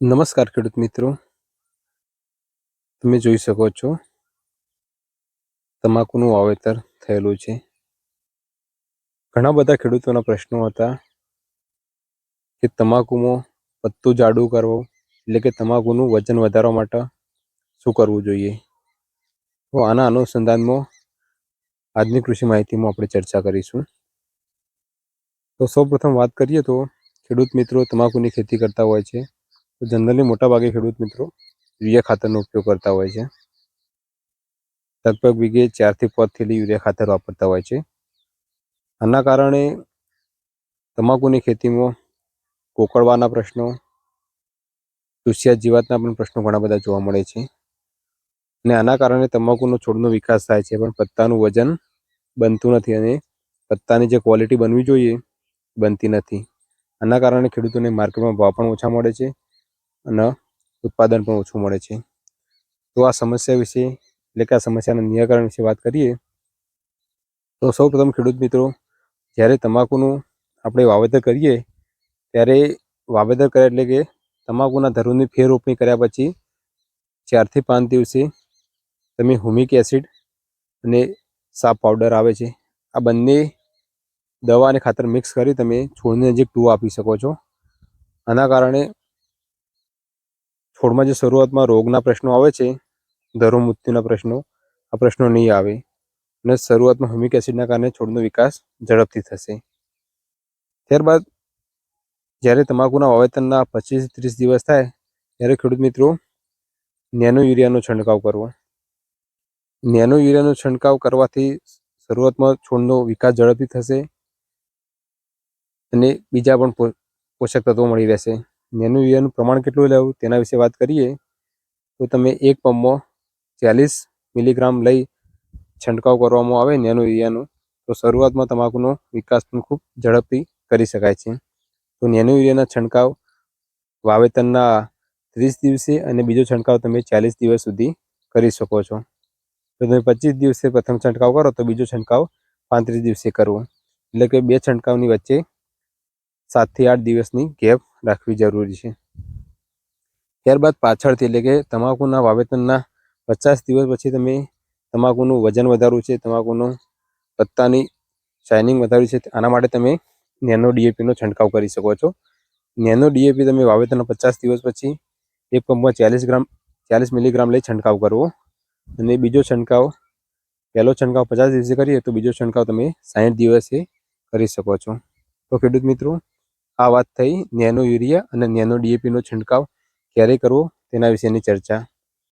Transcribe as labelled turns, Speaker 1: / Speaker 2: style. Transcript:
Speaker 1: નમસ્કાર ખેડૂત મિત્રો. તમે જોઈ શકો છો, તમાકુનું વાવેતર થયેલું છે. ઘણા બધા ખેડૂતોના પ્રશ્નો હતા કે તમાકુમાં પત્તું જાડું કરવો એટલે કે તમાકુનું વજન વધારવા માટે શું કરવું જોઈએ. તો આના અનુસંધાનમાં આજની કૃષિ માહિતીમાં આપણે ચર્ચા કરીશું. તો સૌપ્રથમ વાત કરીએ તો ખેડૂત મિત્રો, તમાકુની ખેતી કરતા હોય છે. તો જનરલી મોટાભાગે ખેડૂત મિત્રો યુરિયા ખાતરનો ઉપયોગ કરતા હોય છે. લગભગ વીઘે ચારથી પાંચ થેલી યુરિયા ખાતર વાપરતા હોય છે. આના કારણે તમાકુની ખેતીમાં કોકળવાના પ્રશ્નો, દુષિયાત જીવાતના પણ પ્રશ્નો ઘણા બધા જોવા મળે છે. અને આના કારણે તમાકુનો છોડનો વિકાસ થાય છે, પણ પત્તાનું વજન બનતું નથી અને પત્તાની જે ક્વોલિટી બનવી જોઈએ, બનતી નથી. આના કારણે ખેડૂતોને માર્કેટમાં ભાવ પણ ઓછા મળે છે. અને ઉત્પાદન પણ ઓછું મળે છે. તો આ સમસ્યા વિશે, એટલે કે આ સમસ્યાના નિરાકરણ વિશે વાત કરીએ, તો સૌ પ્રથમ ખેડૂત મિત્રો, જ્યારે તમાકુનું આપણે વાવેતર કરીએ, ત્યારે વાવેતર કર્યા એટલે કે તમાકુના ધરુની ફેર રોપણી કર્યા પછી ચારથી પાંચ દિવસે તમે હુમિક એસિડ અને સાપ પાવડર આવે છે. આ બંને દવા અને ખાતર મિક્સ કરી તમે છોડની નજીક ટૂ આપી શકો છો. આના કારણે છોડમાં જે શરૂઆતમાં રોગના પ્રશ્નો આવે છે ધરો મૃત્યુના પ્રશ્નો, આ પ્રશ્નો નહીં આવે અને શરૂઆતમાં હ્યુમિક એસિડના કારણે છોડનો વિકાસ ઝડપથી થશે. ત્યારબાદ જ્યારે તમાકુના વાવેતરના પચીસ ત્રીસ દિવસ થાય, ત્યારે ખેડૂત મિત્રો, નેનો યુરિયાનો છંટકાવ કરવો. નેનો યુરિયાનો છંટકાવ કરવાથી શરૂઆતમાં છોડનો વિકાસ ઝડપથી થશે અને બીજા પણ પોષક તત્વો મળી રહેશે. નેનો યુરિયાનું પ્રમાણ કેટલું લેવું? તેના વિશે વાત કરીએ. તો તમે એક પંપમાં ચાલીસ મિલીગ્રામ લઈ છંટકાવ કરવામાં આવે નેનો યુરિયાનું તો શરૂઆતમાં તમાકુનો વિકાસ પણ ખૂબ ઝડપથી કરી શકાય છે. તો નેનો યુરિયાના છંટકાવ વાવેતરના ત્રીસ દિવસે અને બીજો છંટકાવ તમે ચાલીસ દિવસ સુધી કરી શકો છો. તો તમે પચીસ દિવસે પ્રથમ છંટકાવ કરો, તો બીજો છંટકાવ પાંત્રીસ દિવસે કરવો. એટલે કે બે છંટકાવની વચ્ચે સાતથી આઠ દિવસની ગેપ રાખવી જરૂરી છે. ત્યારબાદ પાછળથી એટલે કે તમાકુના વાવેતરના પચાસ દિવસ પછી તમે તમાકુનું વજન વધારવું છે, તમાકુનું પત્તાની શાઇનિંગ વધારવી છે, આના માટે તમે નેનો ડીએપીનો છંટકાવ કરી શકો છો. નેનો ડીએપી તમે વાવેતરના પચાસ દિવસ પછી એક પંપમાં ચાલીસ ગ્રામ, ચાલીસ મિલીગ્રામ લઈ છંટકાવ કરવો. અને બીજો છંટકાવ, પહેલો છંટકાવ પચાસ દિવસે કરીએ તો બીજો છંટકાવ તમે સાહીઠ દિવસે કરી શકો છો. તો ખેડૂત મિત્રો આ વાત થઈ. નેનો યુરિયા અને નેનો ડીએપીનો છંટકાવ ક્યારે કરવો તેના વિશેની ચર્ચા.